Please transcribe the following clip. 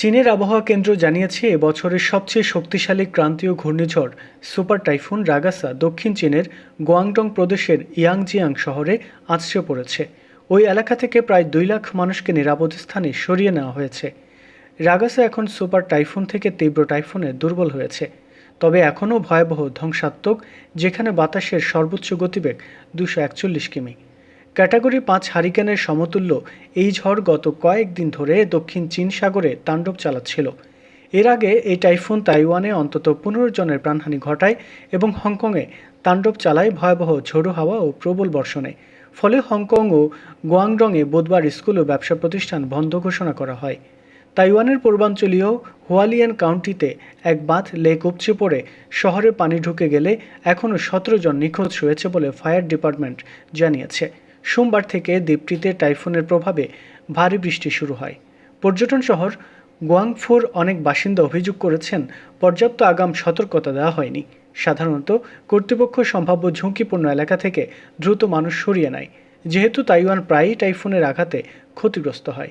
চীনের আবহাওয়া কেন্দ্র জানিয়েছে, এবছরের সবচেয়ে শক্তিশালী ক্রান্তীয় ঘূর্ণিঝড় সুপার টাইফুন রাগাসা দক্ষিণ চীনের গোয়াংডং প্রদেশের ইয়াংজিয়াং শহরে আছড়ে পড়েছে। ওই এলাকা থেকে প্রায় দুই লাখ মানুষকে নিরাপদ স্থানে সরিয়ে নেওয়া হয়েছে। রাগাসা এখন সুপার টাইফুন থেকে তীব্র টাইফুনে দুর্বল হয়েছে। তবে এখনও ভয়াবহ ধ্বংসাত্মক, যেখানে বাতাসের সর্বোচ্চ গতিবেগ দুশো একচল্লিশ কিমি। ক্যাটাগরি পাঁচ হারিকেনের সমতুল্য এই ঝড় গত কয়েকদিন ধরে দক্ষিণ চীন সাগরে তাণ্ডব চালাচ্ছিল। এর আগে এই টাইফুন তাইওয়ানে অন্তত পনেরো জনের প্রাণহানি ঘটায় এবং হংকংয়ে তাণ্ডব চালায় ভয়াবহ ঝোড়ো হাওয়া ও প্রবল বর্ষণে। ফলে হংকং ও গোয়াংডংয়ে বুধবার স্কুল ও ব্যবসা প্রতিষ্ঠান বন্ধ ঘোষণা করা হয়। তাইওয়ানের পূর্বাঞ্চলীয় হুয়ালিয়ান কাউন্টিতে এক বাঁধ লেক উপচে পড়ে, শহরে পানি ঢুকে গেলে এখনও সতেরো জন নিখোঁজ রয়েছে বলে ফায়ার ডিপার্টমেন্ট জানিয়েছে। সোমবার থেকে দ্বীপটিতে টাইফুনের প্রভাবে ভারী বৃষ্টি শুরু হয়। পর্যটন শহর গোয়াংফুর অনেক বাসিন্দা অভিযোগ করেছেন, পর্যাপ্ত আগাম সতর্কতা দেওয়া হয়নি। সাধারণত কর্তৃপক্ষ সম্ভাব্য ঝুঁকিপূর্ণ এলাকা থেকে দ্রুত মানুষ সরিয়ে নেয়। যেহেতু তাইওয়ান প্রায়ই টাইফুনের আঘাতে ক্ষতিগ্রস্ত হয়।